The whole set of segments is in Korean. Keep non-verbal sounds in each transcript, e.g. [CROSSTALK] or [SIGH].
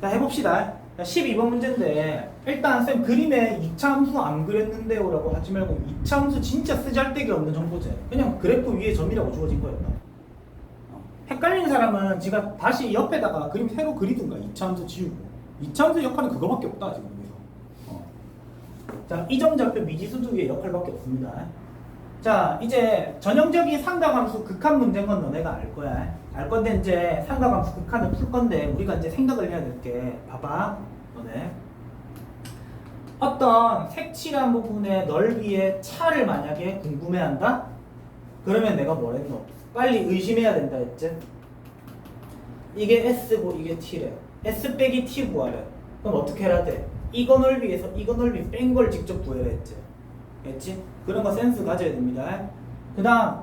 자 해봅시다. 자, 12번 문제인데 일단 쌤 그림에 2차 함수 안 그렸는데요 라고 하지 말고 2차 함수 진짜 쓰잘데기 없는 정보제 그냥 그래프 위에 점이라고 주어진 거였다. 어. 헷갈리는 사람은 제가 다시 옆에다가 그림 새로 그리든가 2차 함수 지우고 2차 함수 역할은 그거밖에 없다 지금 여기서. 어. 자 이정좌표 미지수두개의 역할밖에 없습니다. 자 이제 전형적인 삼각함수 극한 문제인 건 너네가 알 거야. 알 건데 이제 삼각함수 극한을 풀 건데 우리가 이제 생각을 해야 될 게 봐봐 너네 어떤 색칠한 부분의 넓이의 차를 만약에 궁금해한다? 그러면 내가 뭐랬노? 빨리 의심해야 된다 했지? 이게 S고 이게 T래. S 빼기 T 구하래. 그럼 어떻게 해야 돼? 이거 넓이에서 이거 넓이 뺀 걸 직접 구해라 했지. 했지? 그런 거 센스 가져야 됩니다. 그 다음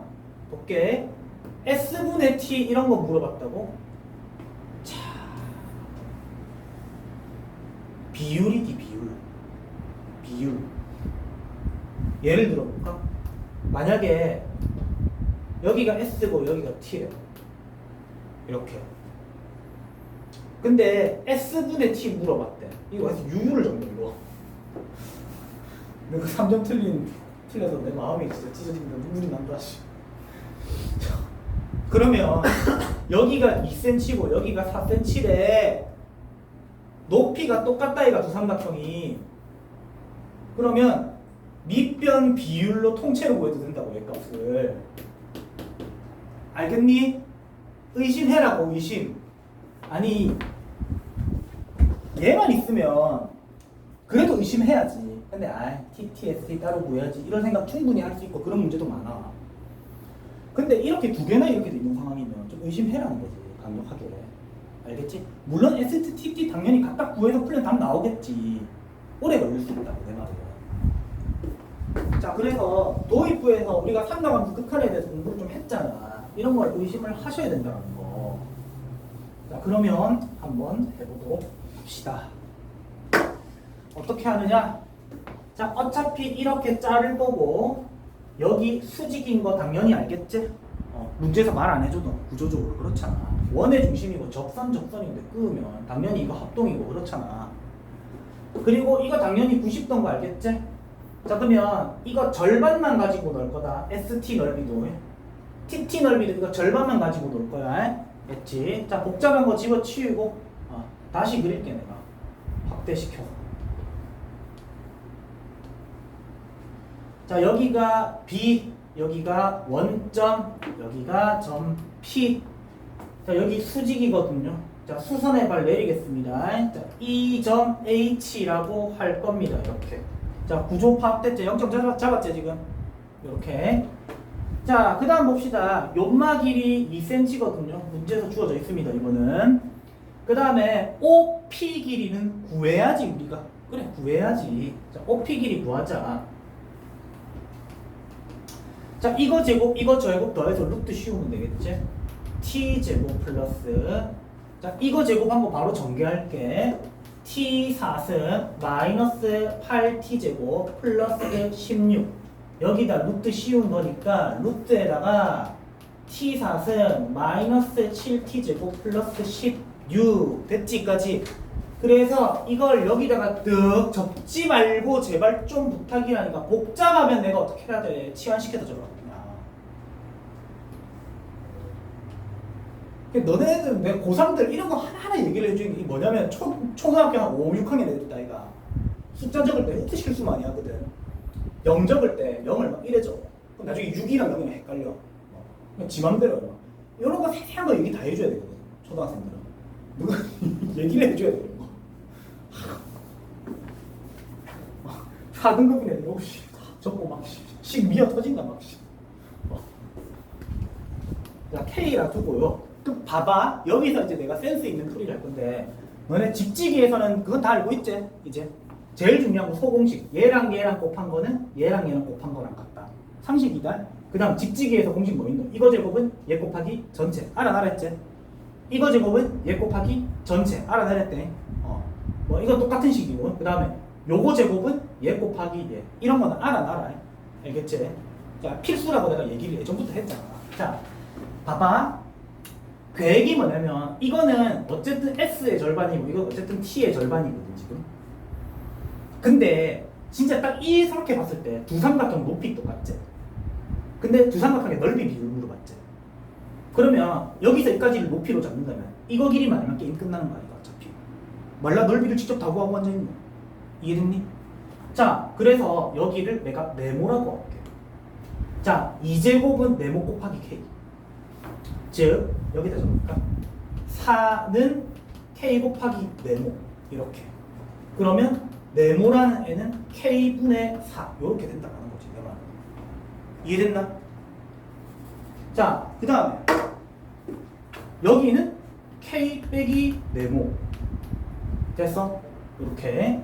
볼게. S분의 T 이런 거 물어봤다고? 자, 비율이지 비율. 비율. 예를 들어 볼까? 만약에 여기가 S고 여기가 T래. 이렇게. 근데 S분의 T 물어봤대. 이거 해서 U를 적는 이 거. 내가 3점 틀린 틀려서 내 마음이 진짜 찢어진다. 눈물이 난다. 씨. 자, 그러면 여기가 2cm고 여기가 4cm래. 높이가 똑같다 이가 두 삼각형이. 그러면 밑변 비율로 통째로 구해도 된다고 얘 값을. 알겠니? 의심해라고 의심. 아니 얘만 있으면 그래도 의심해야지. 근데 아 TTST 따로 구해야지 이런 생각 충분히 할 수 있고 그런 문제도 많아. 근데 이렇게 두 개나 이렇게 돼 있는 상황이면 좀 의심해라는 거지 강력하게. 알겠지? 물론 STT 당연히 각각 구해서 풀면 답 나오겠지. 오래 걸릴 수 있다고 내 말은. 자 그래서 도입부에서 우리가 삼각함수 극한에 대해서 공부를 좀 했잖아. 이런 걸 의심을 하셔야 된다는 거. 자 그러면 한번 해보도록 합시다. 어떻게 하느냐? 자 어차피 이렇게 자를 거고 여기 수직인 거 당연히 알겠지? 어, 문제에서 말 안 해줘도 구조적으로 그렇잖아. 원의 중심이고 적선 적선인데 끄으면 당연히 이거 합동이고 그렇잖아. 그리고 이거 당연히 90도인 거 알겠지? 자 그러면 이거 절반만 가지고 넣을 거다. ST 넓이도 TT 넓이도 이거 절반만 가지고 넣을 거야. 됐지? 자 복잡한 거 집어치우고 어, 다시 그릴게 내가 확대시켜서. 자 여기가 B 여기가 원점 여기가 점 P. 자 여기 수직이거든요. 자 수선의 발 내리겠습니다. 자, 이점 H라고 할 겁니다. 이렇게. 자 구조 파악됐죠? 0점 잡았, 잡았죠 지금? 이렇게. 자 그 다음 봅시다. 연마 길이 2cm거든요. 문제에서 주어져 있습니다 이거는. 그 다음에 OP 길이는 구해야지 우리가. 그래 구해야지. 자 OP 길이 구하자 자 이거 제곱 이거 제곱 더해서 루트 씌우면 되겠지? T 제곱 플러스 자 이거 제곱한 거 바로 전개할게. T 4승 마이너스 8t 제곱 플러스 16 여기다 루트 씌운 거니까 루트에다가 t 4승 마이너스 7t 제곱 플러스 16 됐지까지. 그래서 이걸 여기다가 뜩 접지 말고 제발 좀 부탁이라니까 복잡하면 내가 어떻게 해야 돼? 치환시켜서 줘라 그냥 너네들 내 고3들 이런 거 하나하나 얘기를 해주는 게 뭐냐면 초, 초등학교 한 5, 6학년 애들 따위가 숫자 적을 때 이때 실수 많이 하거든. 0 적을 때 0을 막 이래 줘. 그럼 나중에 6이랑 0이랑 헷갈려. 지 맘대로 막. 이런 거 세세한 거 얘기 다 해줘야 되거든 초등학생들은. 누가 [LAUGHS] 얘기를 해줘야 돼 이런 거. 4등급인 애들 오씨 적고 막씩 미어 터진다 막 씨. 어. 자 K라 두고요 또 봐봐. 여기서 이제 내가 센스 있는 풀이를 할 건데 너네 집지기에서는 그건 다 알고 있지? 이제 제일 중요한 건 소공식. 얘랑 얘랑 곱한 거는 얘랑 얘랑 곱한 거랑 같다. 상식이다 그 다음 집지기에서 공식 뭐 있노? 이거 제곱은 얘 곱하기 전체. 알아나랬지? 이거 제곱은 얘 곱하기 전체. 알아내렸대. 어. 뭐 이거 똑같은 식이고. 그 다음에 요거 제곱은 얘 곱하기 얘. 이런 거는 알아놔라 알겠지? 자 필수라고 내가 얘기를 예전부터 했잖아. 자 봐봐 계획이 뭐냐면 이거는 어쨌든 S의 절반이고 이건 어쨌든 T의 절반이거든 지금. 근데 진짜 딱 이렇게 봤을 때 두 삼각형 높이 똑같지. 근데 두 삼각형의 넓이 비율 물어봤지. 그러면 여기서 여기까지를 높이로 잡는다면 이거 길이만 알면 게임 끝나는 거 아니야 어차피. 말라 넓이를 직접 다 구하고 앉아있는 거야. 이해됐니? 자, 그래서 여기를 내가 네모라고 할게. 자, 2제곱은 네모 곱하기 k. 즉, 여기다 적을까? 4는 k 곱하기 네모. 이렇게. 그러면 네모라는 애는 k분의 4. 이렇게 된다는 거지, 내 말은. 이해됐나? 자, 그 다음에 여기는 k 빼기 네모. 됐어? 이렇게.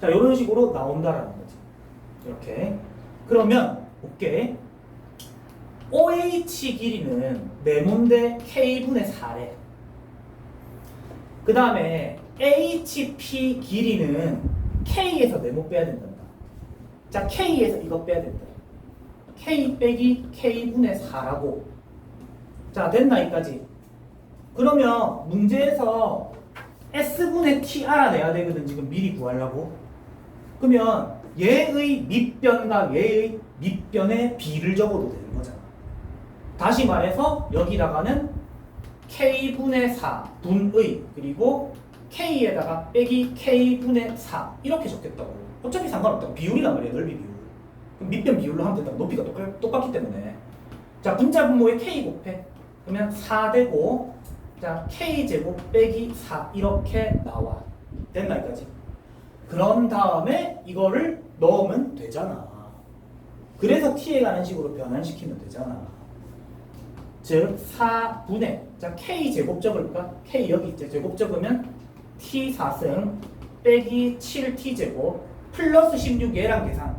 자, 이런 식으로 나온다라는 거지. 이렇게. 그러면 볼게. OH 길이는 네모인데 K분의 4래. 그 다음에 HP 길이는 K에서 네모 빼야 된단다. 자, K에서 이거 빼야 된다. K 빼기 K분의 4라고. 자, 됐나, 여기까지? 그러면 문제에서 S분의 T 알아내야 되거든, 지금 미리 구하려고. 그러면 얘의 밑변과 얘의 밑변의 비를 적어도 되는 거잖아. 다시 말해서 여기다가는 k분의 4 분의 그리고 k에다가 빼기 k분의 4 이렇게 적겠다고. 어차피 상관없다고 비율이란 말이야 넓이 비율. 그럼 밑변 비율로 하면 된다고 높이가 똑같, 똑같기 때문에. 자 분자 분모에 k 곱해. 그러면 4 되고 자 k 제곱 빼기 4 이렇게 나와. 됐나 여기까지? 그런 다음에 이거를 넣으면 되잖아. 그래서 t에 가는 식으로 변환시키면 되잖아. 즉 4분의 자 k 제곱 적을까? k 여기 있지 제곱 적으면 t 4승 빼기 7t 제곱 플러스 16 얘랑 계산.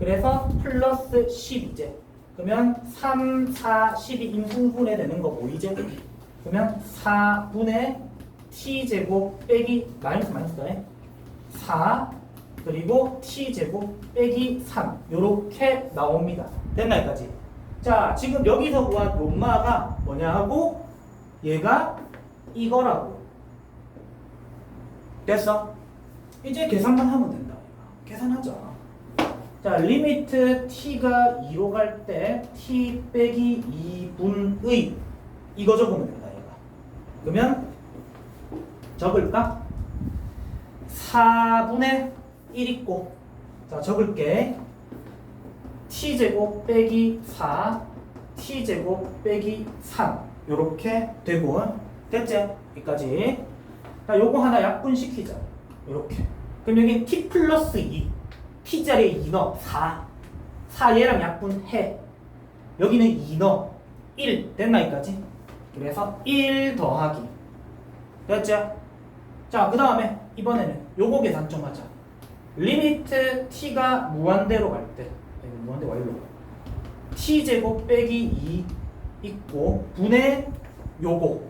그래서 플러스 12제. 그러면 3, 4, 12 인분분해 되는 거 보이제? 그러면 4분의 t 제곱 빼기 마이너스 마이너스에 4 그리고 t 제곱 빼기 3 요렇게 나옵니다. 됐나 여기까지? 자 지금 여기서 구한 롬마가 뭐냐 하고 얘가 이거라고 됐어? 이제 계산만 하면 된다. 계산하자. 자 리미트 t가 2로 갈 때 t 빼기 2분의 이거 적으면 된다 얘가. 그러면 적을까? 4분의 1 있고 자 적을게 t제곱 빼기 4 t제곱 빼기 3 요렇게 되고 됐지? 여기까지. 자 요거 하나 약분시키자. 요렇게. 그럼 여기 t 플러스 2 t자리에 2 넣어 4 4 얘랑 약분해. 여기는 2 넣어 1 됐나 여기까지? 그래서 1 더하기. 됐죠? 자, 그 다음에 이번에는 요거 계산 좀 하자. 리미트 t가 무한대로 갈 때, 아니, 무한대 y로 가. t 제곱 빼기 2 있고 분의 요거.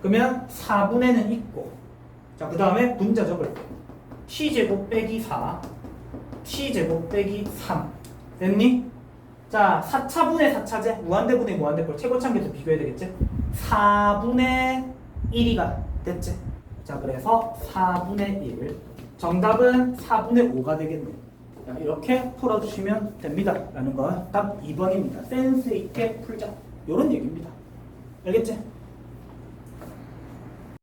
그러면 4분의는 있고. 자, 그 다음에 분자 적을게. t 제곱 빼기 4, t 제곱 빼기 3. 됐니? 자, 4차분의 4차제, 무한대분의 무한대꼴 최고차항계수 비교해야 되겠지? 4분의 1이가 됐지? 자, 그래서 4분의 1. 정답은 4분의 5가 되겠네. 자, 이렇게 풀어주시면 됩니다. 라는 거. 답 2번입니다. 센스 있게 풀자. 요런 얘기입니다. 알겠지?